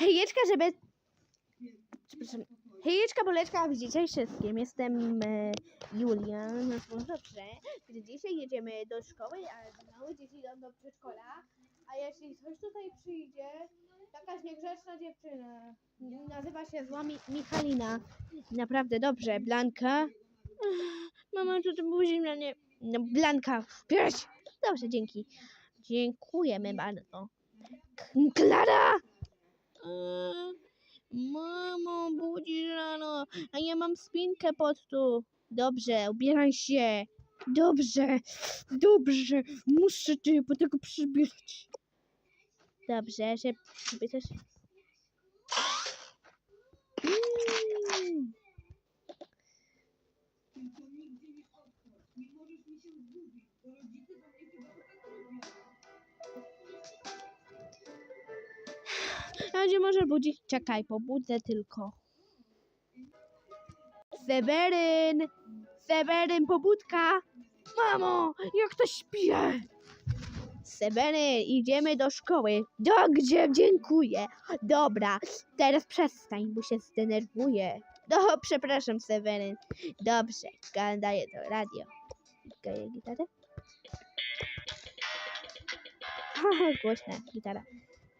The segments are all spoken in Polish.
Hejeczka, żeby... Przepraszam. Hejeczka, boleczka, widzicie wszystkim. Jestem e, Julia, nazwą dobrze. Dzisiaj jedziemy do szkoły, a małe dzieci idą do przedszkola. A jeśli ktoś tutaj przyjdzie, jakaś niegrzeczna dziewczyna, nazywa się zła Mi Michalina. Naprawdę dobrze, Blanka. Mama, co to było zimno, nie... No, Blanka, pierś! Dobrze, dzięki. Dziękujemy bardzo. Klara! Eee, Mamo, budzi rano, a ja mam spinkę pod tu. Dobrze, ubieraj się. Dobrze, dobrze, muszę cię po tego przybierać. Dobrze, że przybierzesz. Mm. A gdzie może budzić? Czekaj, pobudzę tylko. Seweryn! Seweryn, pobudka! Mamo, jak to śpię! Seweryn, idziemy do szkoły. Do gdzie? Dziękuję. Dobra, teraz przestań, bo się zdenerwuję. No, przepraszam, Seweryn. Dobrze, daję to radio. Daję gitarę. Haha, głośna gitara.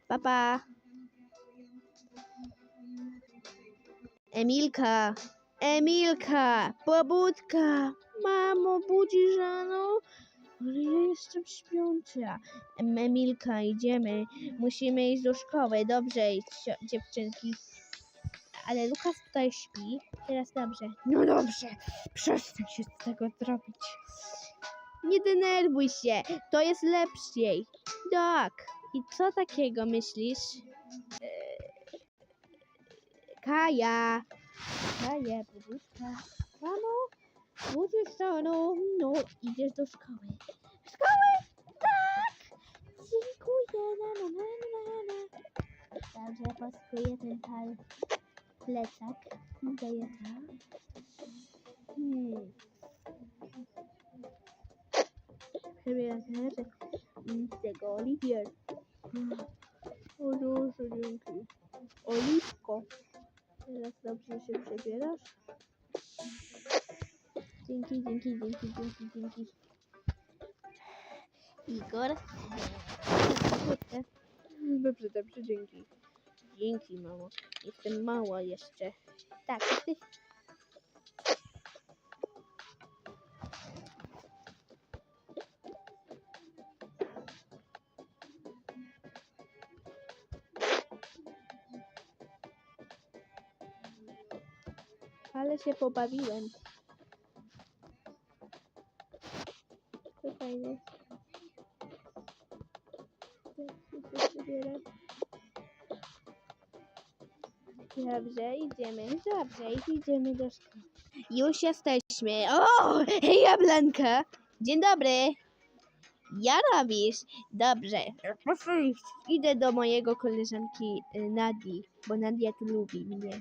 Papa. Emilka, Emilka, pobudka. Mamo, budzisz rano? Ale ja jestem śpiąca. Em, Emilka, idziemy. Musimy iść do szkoły. Dobrze, dziewczynki. Ale Lukas tutaj śpi. Teraz dobrze. No dobrze. Przestań się z tego zrobić. Nie denerwuj się. To jest lepsiej. Tak. I co takiego myślisz? Kaja. Kaja, poduszka. Mamo, budzisz rano. No, idziesz do szkoły. Szkoły? Tak! Dziękuję. Na, na, na, na, na. Dobrze, poskuję ten pal plecak. Daję to. Hmm. Przebieram rzeczy z tego Oliwier. O Boże, dzięki. Oliwko. Teraz dobrze się przebierasz? Dzięki, dzięki, dzięki, dzięki, dzięki. Igor. Dobrze, dobrze, dzięki. Dzięki, mamo. Jestem mała jeszcze. Tak, jesteś... Ale się pobawiłem. To fajne. Dobrze, idziemy. Dobrze, idziemy do szkoły. Już jesteśmy. O, hej, Jablanka. Dzień dobry. Ja robisz? Dobrze. Proszę iść. Idę do mojego koleżanki y, Nadii, bo Nadia tu lubi mnie.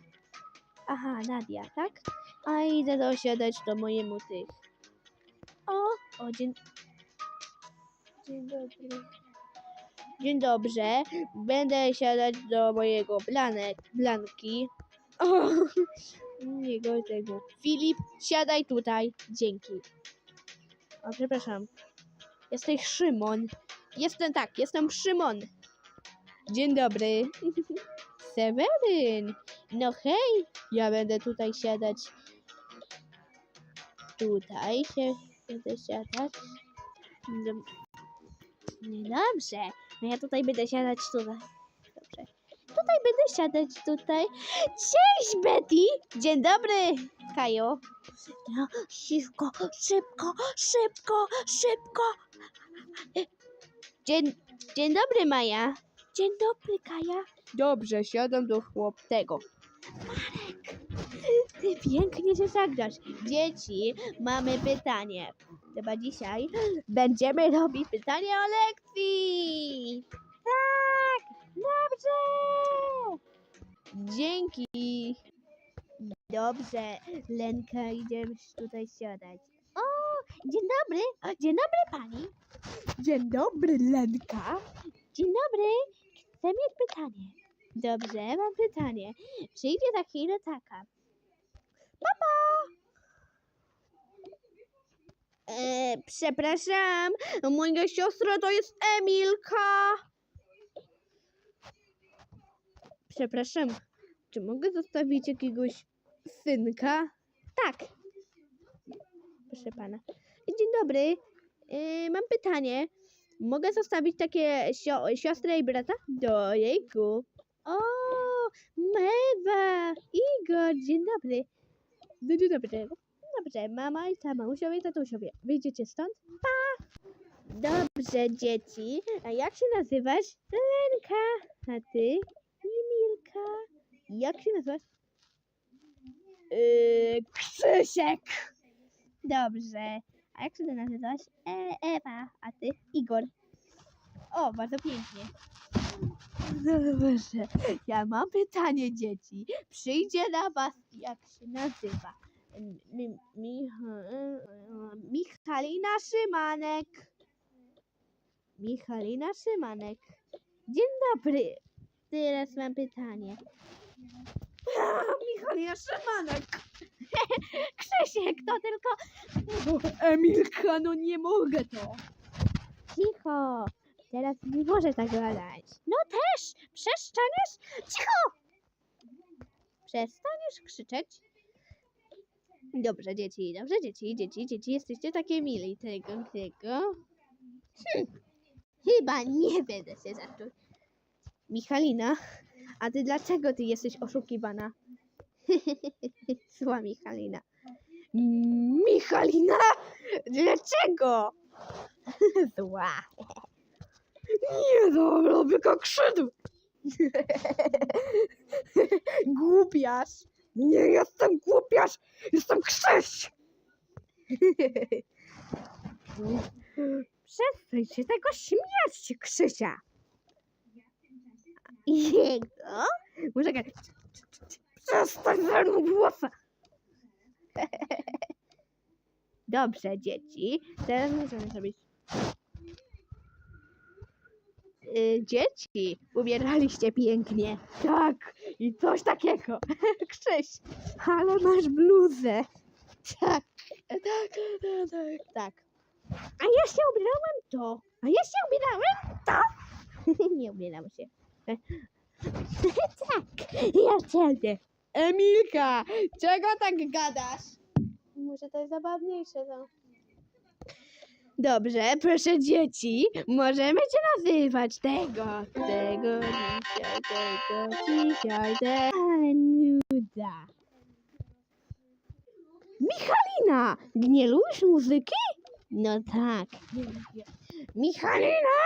Aha, Nadia, tak? A idę dosiadać do mojemu tych. O, o, dzień... Dzień dobry. Dzień dobrze. Będę siadać do mojego blanek, blanki. O, nie go tego. Filip, siadaj tutaj. Dzięki. O, przepraszam. Jesteś Szymon. Jestem tak, jestem Szymon. Dzień dobry. Seweryn. No hej, ja będę tutaj siadać. Tutaj się będę siadać. Dob- Niedobrze. No ja tutaj będę siadać tutaj. Dobrze. Tutaj będę siadać tutaj. Cześć Betty! Dzień dobry, Kajo. No, szybko, szybko, szybko, szybko. Dzień, dzień dobry, Maja. Dzień dobry, Kaja. Dobrze, siadam do chłoptego. Marek, ty pięknie się zagrasz. Dzieci, mamy pytanie. Chyba dzisiaj będziemy robić pytanie o lekcji. Tak, dobrze. Dzięki. Dobrze, Lenka, idziemy tutaj siadać. O, dzień dobry. O, dzień dobry pani. Dzień dobry, Lenka. Dzień dobry. Chcę mieć pytanie. Dobrze, mam pytanie. Przyjdzie za chwilę taka. Papa! E, przepraszam, moja siostra to jest Emilka. Przepraszam, czy mogę zostawić jakiegoś synka? Tak. Proszę pana. Dzień dobry. E, mam pytanie. Mogę zostawić takie sio- siostrę i brata? Do jejku. O, Mewa, Igor, dzień dobry. No, dzień dobry. Dobrze, mama i ta mamusiowie i tatusiowie. Wyjdziecie stąd? Pa! Dobrze, dzieci. A jak się nazywasz? Lenka. A ty? Emilka. Jak się nazywasz? Yy, Krzysiek. Dobrze. A jak się nazywasz? E, Ewa. A ty? Igor. O, bardzo pięknie. No dobrze. Ja mam pytanie, dzieci. Przyjdzie na was, jak się nazywa? Mi, mi, Michalina Szymanek. Michalina Szymanek. Dzień dobry. Teraz mam pytanie. Michalina Szymanek. Krzysiek, to tylko... Emilka, no nie mogę to. Cicho. Teraz nie może tak gadać. No też. Przestaniesz? Cicho. Przestaniesz krzyczeć? Dobrze, dzieci, dobrze, dzieci, dzieci, dzieci, jesteście takie mili tego, tego. Hm. Chyba nie będę się zacząć. Michalina, a ty dlaczego ty jesteś oszukiwana? Zła Michalina. Michalina? Dlaczego? Zła. Nie dobra, byka krzydł. Głupiasz. Nie jestem głupiasz, jestem Krzyś. Przestań się tego śmiać, Krzysia. Jego? Muszę gadać. Przestań ze mną głosa. Dobrze, dzieci. Teraz możemy zrobić. Y, dzieci, ubieraliście pięknie. Tak, i coś takiego. Krzyś, ale masz bluzę. Tak, tak, tak, tak. tak. A ja się ubierałem to. A ja się ubierałem to. Nie ubieram się. tak, ja wtedy. Emilka, czego tak gadasz? Może to jest zabawniejsze, no. Dobrze, proszę dzieci, możemy cię nazywać tego, tego, dzisiaj, tego, dzisiaj, tego. Nuda. Michalina, nie lubisz muzyki? No tak. Michalina,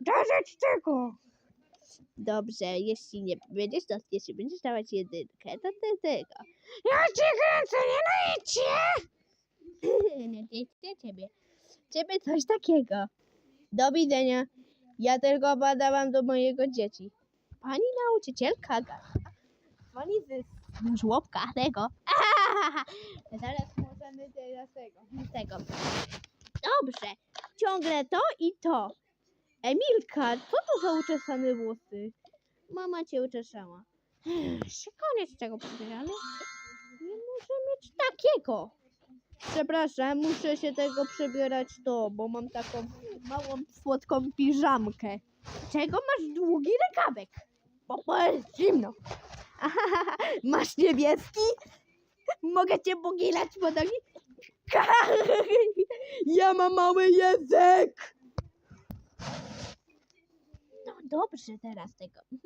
dosyć tego. Dobrze, jeśli nie będziesz, to jeśli będziesz dawać jedynkę, to ty tego. Ja cię kręcę, nie najdźcie! nie najdźcie ciebie. Ciebie coś takiego. Do widzenia. Ja tylko badałam do mojego dzieci. Pani nauczycielka. Pani z żłobka tego. Zaraz możemy teraz tego. Tego. Dobrze. Ciągle to i to. Emilka, co to za uczesane włosy? Mama cię uczesała. Ech, Koniec tego przybierania. Nie muszę mieć takiego. Przepraszam, muszę się tego przebierać to, bo mam taką małą, słodką piżamkę. Czego masz długi rękawek? Bo jest zimno. Ahaha, masz niebieski? Mogę cię pogilać po nogi? Ja mam mały język! No dobrze teraz tego.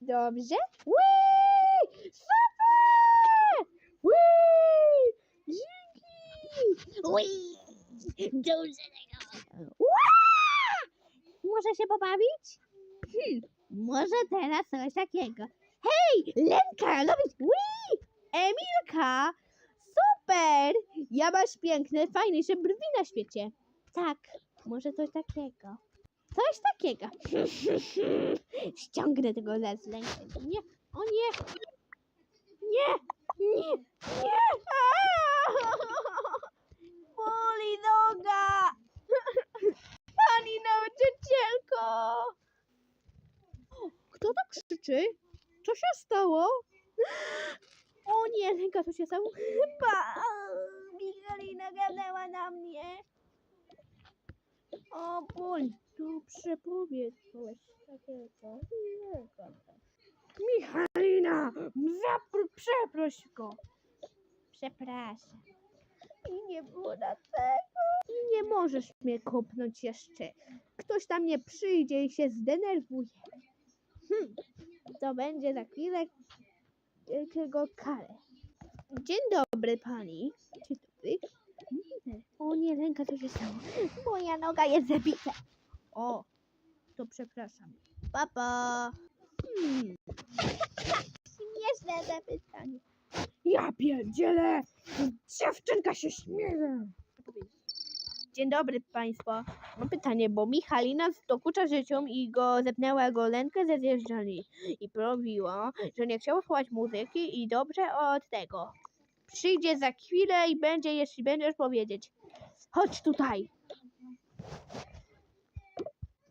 Dobrze? Whee! Dzięki! Whee! Dobrze tego. Może się pobawić? Hmm, może teraz coś takiego. Hej, Lenka, lubisz? Whee! Emilka! Super! Ja masz piękne, fajniejsze brwi na świecie. Tak, może coś takiego. Coś takiego. Ściągnę tego ze Nie, o nie! Nie! Nie! Nie! Boli noga! Pani nauczycielko! tak krzyczy? Co się stało? O nie, Lenka, co się stało? Chyba Michalina gadała na mnie. O ból, dobrze powiedz coś takiego. Nie. Michalina, zapr- przeproś go. Przepraszam. I nie było na tego. I nie możesz mnie kopnąć jeszcze. Ktoś tam nie przyjdzie i się zdenerwuje. Hm, to będzie za chwilę tego karę. Dzień dobry pani. Dzień dobry. O nie, ręka, co się stało? Moja noga jest zabita. O, to przepraszam. Papa. Hmm. Śmieszne zapytanie. Ja pierdzielę! Dziewczynka się śmieje! Dzień dobry Państwo. Mam pytanie, bo Michalina dokucza życiom i go zepnęła go lękę ze zjeżdżalni i prawiła, że nie chciała słuchać muzyki i dobrze od tego. Przyjdzie za chwilę i będzie, jeśli będziesz powiedzieć. Chodź tutaj.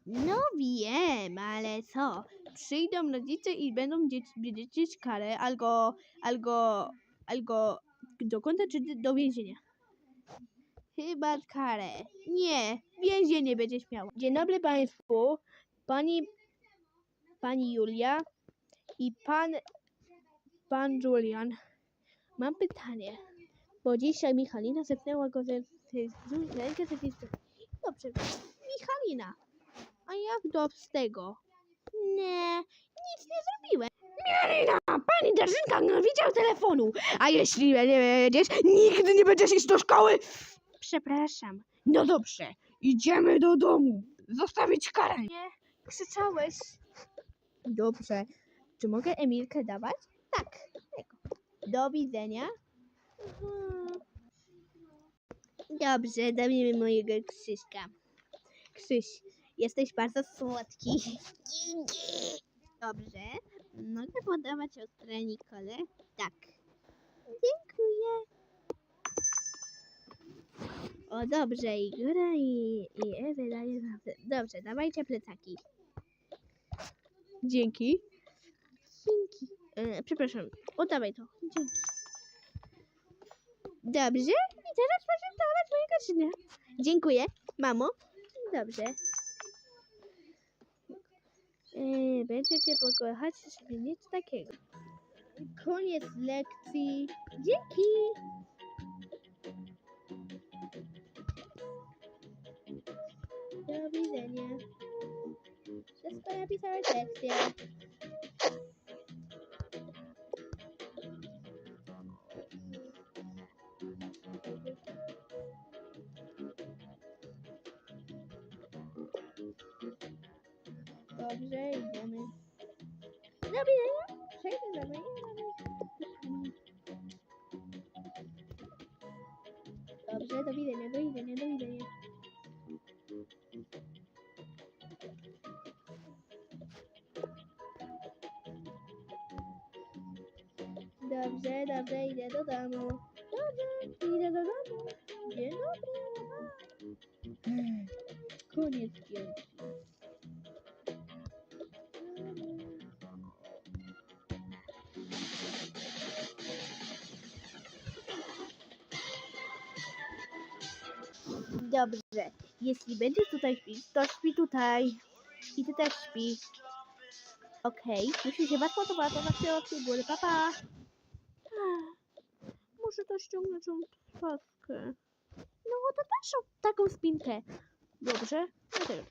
No wiem, ale co? Przyjdą rodzice i będą dziecić karę albo, albo, albo do kąta czy do więzienia. Chyba karę. Nie, więzienie będziesz miała. Dzień dobry Państwu. Pani, pani Julia i pan, pan Julian. Mam pytanie, bo dzisiaj Michalina zepnęła go ze ze tej strony. Dobrze, Michalina. A jak do z tego? Nie, nic nie zrobiłem. Michalina, pani Darzynka nie widział telefonu. A jeśli nie będziesz, nigdy nie będziesz iść do szkoły. Przepraszam. No dobrze, idziemy do domu. Zostawić karę. Nie, krzyczałeś. Dobrze. Czy mogę Emilkę dawać? Tak. Do widzenia. Dobrze, dajmy mojego Krzyśka. Krzyś, jesteś bardzo słodki. Dobrze. Mogę podawać ostre Nikole? Tak. Dziękuję. O dobrze, Igora i, i Ewy daje zawsze. Dobrze, dawajcie plecaki. Dzięki. Dzięki. E, przepraszam, oddawaj to. Dzięki. Dobrze, i teraz proszę dawać moje kaczyny. Dziękuję, mamo. Dobrze. E, będziecie pokochać, żeby nic takiego. Koniec lekcji. Dzięki. Do widzenia. Wszystko napisałeś lekcję. Dobrze, idziemy. Do widzenia. Przejdę za moim Dobrze, do widzenia, do widzenia, do widzenia. Dobrze, dobrze, idę do domu. Dobrze, idę do domu. Dzień dobry. Koniec piątki. Dobrze, jeśli będziesz tutaj śpić, to śpi tutaj. I ty też śpi. Okej, jeśli się was podoba, to zostawcie łapkę w górę, pa! Muszę to ściągnąć tą paskę. No to też taką spinkę. Dobrze? No już.